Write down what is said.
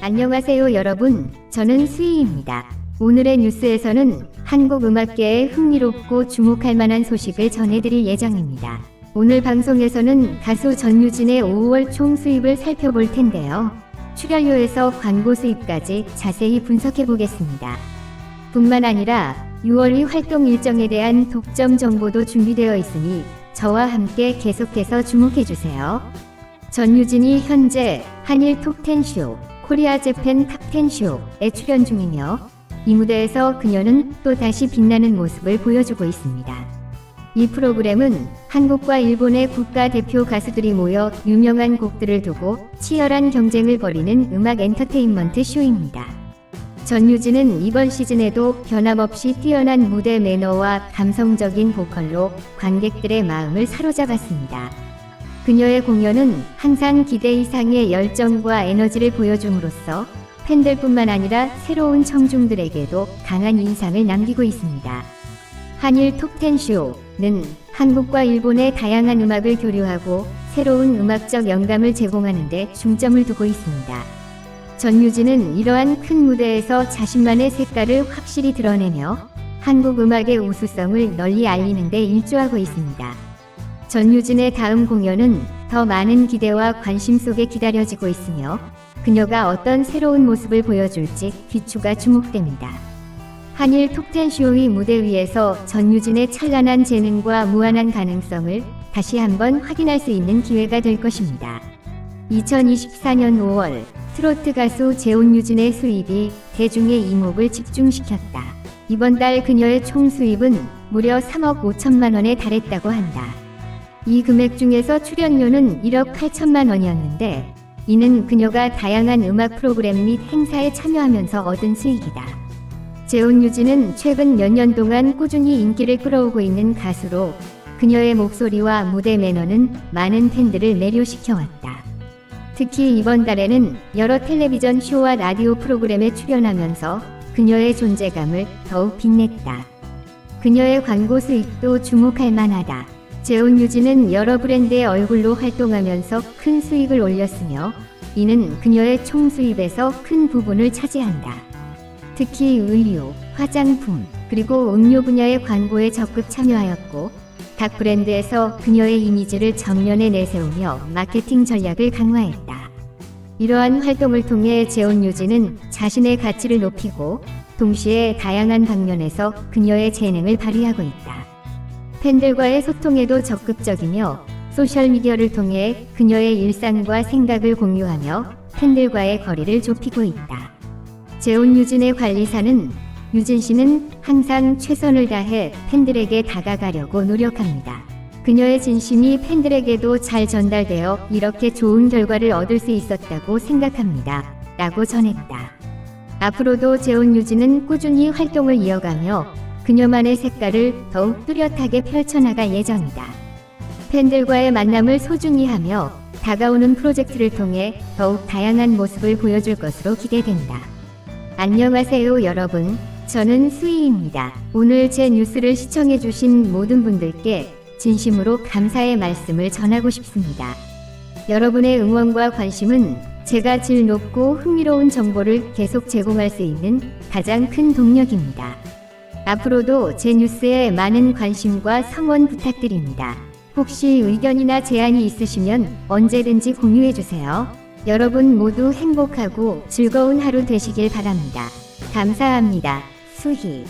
안녕하세요 여러분. 저는 수희입니다. 오늘의 뉴스에서는 한국 음악계에 흥미롭고 주목할 만한 소식을 전해드릴 예정입니다. 오늘 방송에서는 가수 전유진의 5월 총 수입을 살펴볼 텐데요. 출연료에서 광고 수입까지 자세히 분석해 보겠습니다. 뿐만 아니라 6월 활동 일정에 대한 독점 정보도 준비되어 있으니 저와 함께 계속해서 주목해 주세요. 전유진이 현재 한일 톱10쇼, 코리아 재팬 탑10쇼에 출연 중이며 이 무대에서 그녀는 또 다시 빛나는 모습을 보여주고 있습니다. 이 프로그램은 한국과 일본의 국가 대표 가수들이 모여 유명한 곡들을 두고 치열한 경쟁을 벌이는 음악 엔터테인먼트 쇼입니다. 전유진은 이번 시즌에도 변함없이 뛰어난 무대 매너와 감성적인 보컬로 관객들의 마음을 사로잡았습니다. 그녀의 공연은 항상 기대 이상의 열정과 에너지를 보여줌으로써 팬들뿐만 아니라 새로운 청중들에게도 강한 인상을 남기고 있습니다. 한일 톱10쇼는 한국과 일본의 다양한 음악을 교류하고 새로운 음악적 영감을 제공하는 데 중점을 두고 있습니다. 전유진은 이러한 큰 무대에서 자신만의 색깔을 확실히 드러내며 한국 음악의 우수성을 널리 알리는 데 일조하고 있습니다. 전유진의 다음 공연은 더 많은 기대와 관심 속에 기다려지고 있으며 그녀가 어떤 새로운 모습을 보여줄지 귀추가 주목됩니다. 한일 톱10쇼의 무대 위에서 전유진의 찬란한 재능과 무한한 가능성을 다시 한번 확인할 수 있는 기회가 될 것입니다. 2024년 5월 트로트 가수 재혼유진의 수입이 대중의 이목을 집중시켰다. 이번 달 그녀의 총 수입은 무려 3억 5천만 원에 달했다고 한다. 이 금액 중에서 출연료는 1억 8천만 원이었는데 이는 그녀가 다양한 음악 프로그램 및 행사에 참여하면서 얻은 수익이다. 재혼 유진은 최근 몇 년 동안 꾸준히 인기를 끌어오고 있는 가수로 그녀의 목소리와 무대 매너는 많은 팬들을 매료시켜왔다. 특히 이번 달에는 여러 텔레비전 쇼와 라디오 프로그램에 출연하면서 그녀의 존재감을 더욱 빛냈다. 그녀의 광고 수익도 주목할 만하다. 재혼 유진은 여러 브랜드의 얼굴로 활동하면서 큰 수익을 올렸으며 이는 그녀의 총 수입에서 큰 부분을 차지한다. 특히 의류, 화장품, 그리고 음료 분야의 광고에 적극 참여하였고 각 브랜드에서 그녀의 이미지를 전면에 내세우며 마케팅 전략을 강화했다. 이러한 활동을 통해 재혼 유진은 자신의 가치를 높이고 동시에 다양한 방면에서 그녀의 재능을 발휘하고 있다. 팬들과의 소통에도 적극적이며 소셜미디어를 통해 그녀의 일상과 생각을 공유하며 팬들과의 거리를 좁히고 있다. 재혼 유진의 관리사는 유진 씨는 항상 최선을 다해 팬들에게 다가가려고 노력합니다. 그녀의 진심이 팬들에게도 잘 전달되어 이렇게 좋은 결과를 얻을 수 있었다고 생각합니다. 라고 전했다. 앞으로도 재혼 유진은 꾸준히 활동을 이어가며 그녀만의 색깔을 더욱 뚜렷하게 펼쳐나갈 예정이다. 팬들과의 만남을 소중히 하며 다가오는 프로젝트를 통해 더욱 다양한 모습을 보여줄 것으로 기대된다. 안녕하세요 여러분. 저는 수희입니다. 오늘 제 뉴스를 시청해주신 모든 분들께 진심으로 감사의 말씀을 전하고 싶습니다. 여러분의 응원과 관심은 제가 질 높고 흥미로운 정보를 계속 제공할 수 있는 가장 큰 동력입니다. 앞으로도 제 뉴스에 많은 관심과 성원 부탁드립니다. 혹시 의견이나 제안이 있으시면 언제든지 공유해 주세요. 여러분 모두 행복하고 즐거운 하루 되시길 바랍니다. 감사합니다. 수희